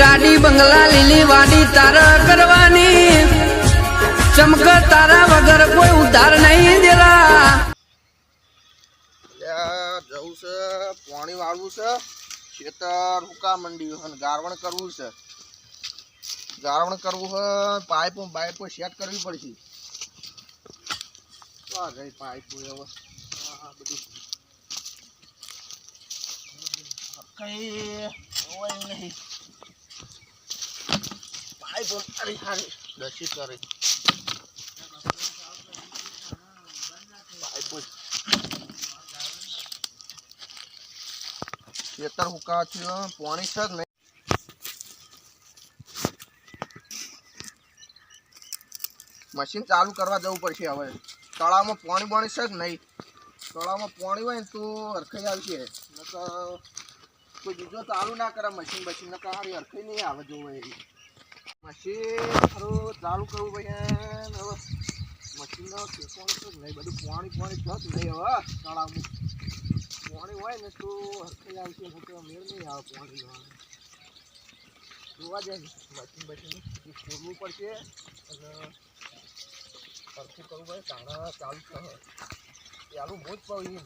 ગાડી, બંગલા, લીલી વાડી, તારા કરવાની. ચમક તારા વગર કોઈ ઉધાર નહીં દેલા જવું છે, પાણી વાળવું છે. ખેતર, હુકા મંડી અને ગારવણ કરવું છે. ગારવણ કરવું છે પાઇપ પાઇપ સેટ કરવી પડશે. પાઇપ બધું. કઈ નહીં. પાઇપ અરે હારી દસી કરે ખેતર હુકા છે પાણી છે જ નહીં મશીન ચાલુ કરવા જવું પડશે હવે. તળાવમાં પાણી પાણી છે જ નહીં. તળાવમાં પાણી હોય ને તો હરખાઈ આવશે. નકર કોઈ બીજો ચાલુ ના કરે મશીન બશીન નકર હારી હરખાઈ નહીં આવે જોવે એવી. મશીન ખરું ચાલુ કરવું ભાઈ હવે મશીનનો કેસવાનું છે નહીં બધું પાણી પાણી જ નહીં હવે, તળાવમાં. પાણી હોય ને તો હરખી આવશે તો મેળ નહીં આવે પાણી જોવા જાય મશીન બશીન ખોલવું પડશે, અને સરખું કરવું પડે, તાણા ચાલુ થશે બહુ જ પડી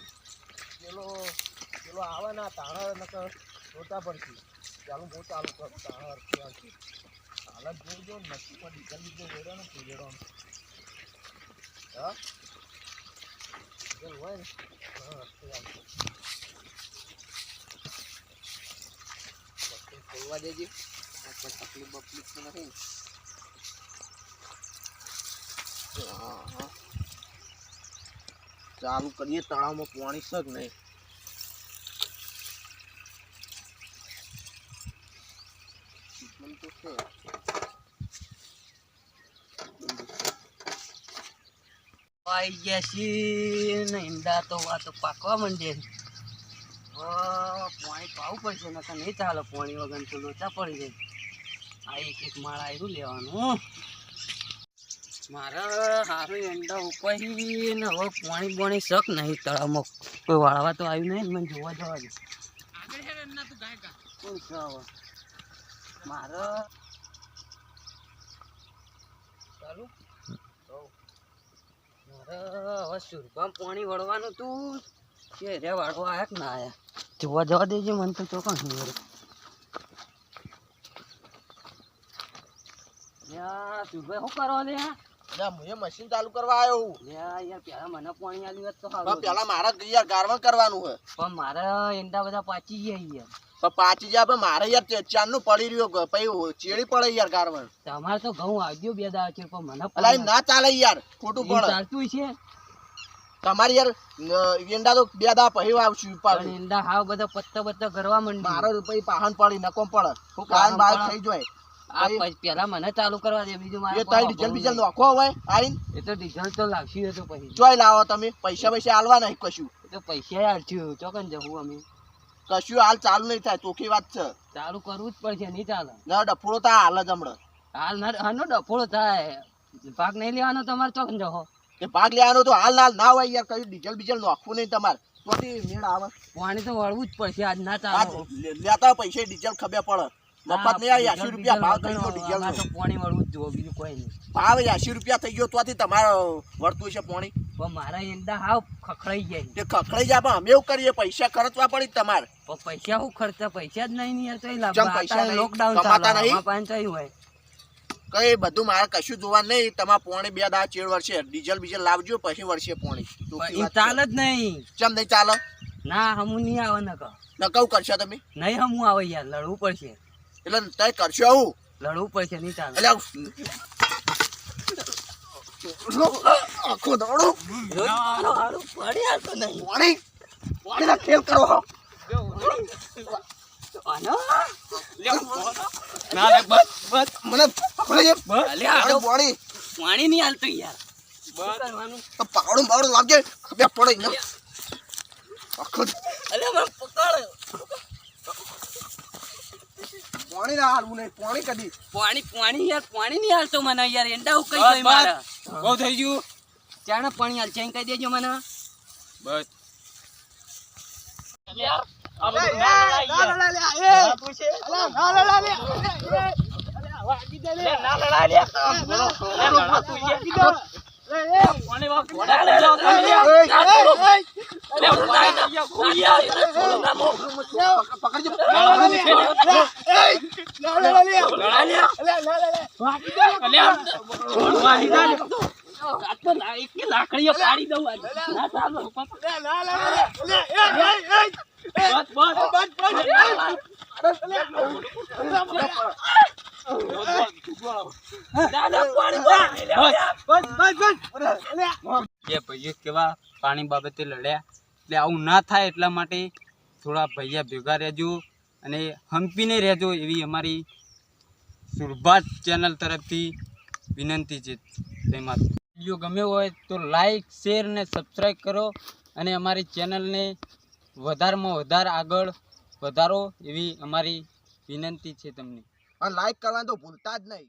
પેલો પેલો આવે ના તાણા નકર જોતા પડશે. ચાલુ બહુ ચાલુ કરું, તાણા હરખી આવશે હાલત જોઈ જો, નક્કી પણ ડીઝલ બીજો વેડો ને વેડો હા? હોય ને ખોલવા દેજે. કોઈ તકલીફ બકલીફ તો નથી. ચાલુ કરીએ, તળાવમાં પાણી શક નહીં. આઈ ગયા છીએ ને ઈંડા તો વાતો તો પાકવા માંડે પાણી પાવું પડશે ને નહીં ચાલે પાણી વગર તો લોચા પડી જાય. આ એક એક માળા આવ્યું લેવાનું. મારે સારું ઈંડા ઉપાડી ને હવે પાણી પાણી શક નહીં તળાવમાં. કોઈ વાળવા તો આવ્યું નહીં મને જોવા જવા દે. છે મારે ચાલુ હવે સુરપામ પાણી વળવાનું તું. કે રે વાળવા આયા કે ના આયા. જોવા જવા દેજે મને તો ચોકન નહીં શું કરો લે મશીન ચાલુ કરવા આવ્યો હું. યાર પેલા મને પાણી આલ્યું તો પેલા મારા યાર ગારવણ કરવાનું પણ મારે ઈંડા બધા પાચી ગયા યાર પાછી જાય પણ મારે યાર ચાંદનું પડી રહ્યો પછી ચેડી પડે યાર ગારવણ તમારે તો ઘઉં આવ્યો બે દાડા છે પણ મને અલા ના ચાલે યાર ખોટું પડે. ચાલતું છે. તમારે યાર ઈંડા તો બે દા પછી આવશું પાછું. ઈંડા હાવ બધા પત્તા પત્તા કરવા માંડી મારો પછી પાહન પડી નકો પડે. શું કાન બાર થઈ જાય. આ પછી પેલા મને ચાલુ કરવા દે બીજું મારે એ તારી ડીઝલ બીજલ નોખો હોય આઈન. એ તો ડીઝલ તો લાગશે તો પછી. ચોય લાવો તમે પૈસા પૈસા આલવા નહીં કશું તો પૈસા આલશું ચોકન જવું અમે. કશું હાલ ચાલુ નહીં થાય ચોખ્ખી વાત છે. ચાલુ કરવું જ પડશે નહીં ચાલે. ના ડફોડો થાય હાલ જ હમણાં. હાલ હાનો ડફોળો થાય. ભાગ નહીં લેવાનો તમારે ચોકન જવો એ ભાગ લેવાનો તો હાલ હાલ ના હોય યાર કયું ડીઝલ બીજલ નાખવું નહીં તમારે. તોથી મેળ આવે. પાણી તો વળવું જ પડશે આજ ના ચાલે. લેતા પૈસા ડીઝલ ખબે પડે. મફત નહીં આવે એસી રૂપિયા ભાવ થઈ ગયો ડીઝલ તો પાણી વળવું જ જોવો બીજું કોઈ નહીં. ભાવ એસી રૂપિયા થઈ ગયો તોથી તમારે વળતું છે પાણી. પણ મારા એંડા હાવ ખખડાઈ જાય. તે ખખડાઈ જાય પણ અમે એવું કરીએ પૈસા ખર્ચવા પડી તમારે. પૈસા હું ખર્ચા? પૈસા જ નહીં યાર તો લોકડાઉન કમાતા નહીં? પાંચ હોય. કઈ બધું મારે કશું જોવા નહીં. તમાર પોણે બે દા ચેડ વર્ષે ડીઝલ બીજલ લાવજો પછી વર્ષે પોણી. પણ ચાલે જ નહીં. ચમ નહીં ચાલો? ના હમું નહીં આવે ન કહો. નકવ કરશો તમે? નહીં હમું આવે યાર લડવું પડશે. એટલે તય કરશો આવું? લડવું પડશે નહીં ચાલે. એટલે આખો દોડો. પડ્યા તો નહીં. કરો હો. ખેલ જે. પોણી, નહીં હાલતું યાર પાવડું બાવડું લાવજે ખબર પડે પાણી ના હાલવું નહીં પાણી કદી પાણી પાણી યાર પાણી નહીં હાલતો મને યાર એંડા ઉકઈ ગઈ મારા બહુ થઈ ગયું ચાણે પાણી હાલ ચેન કહી દેજો મને બસ. પકડજો લાકડીઓ પાડી કેવા પાણી બાબતે લડ્યા એટલે આવું ના થાય એટલા માટે થોડા ભૈયા ભેગા રહેજો અને હંપીને રહેજો એવી અમારી સુરભાત ચેનલ તરફથી વિનંતી છે તેમાં વીડિયો ગમ્યો હોય તો લાઇક શેર ને સબસ્ક્રાઈબ કરો અને અમારી ચેનલને વધારેમાં વધારે આગળ વધારો એવી અમારી વિનંતી છે તમને. લાઇક કરવાનું તો ભૂલતા જ નહીં.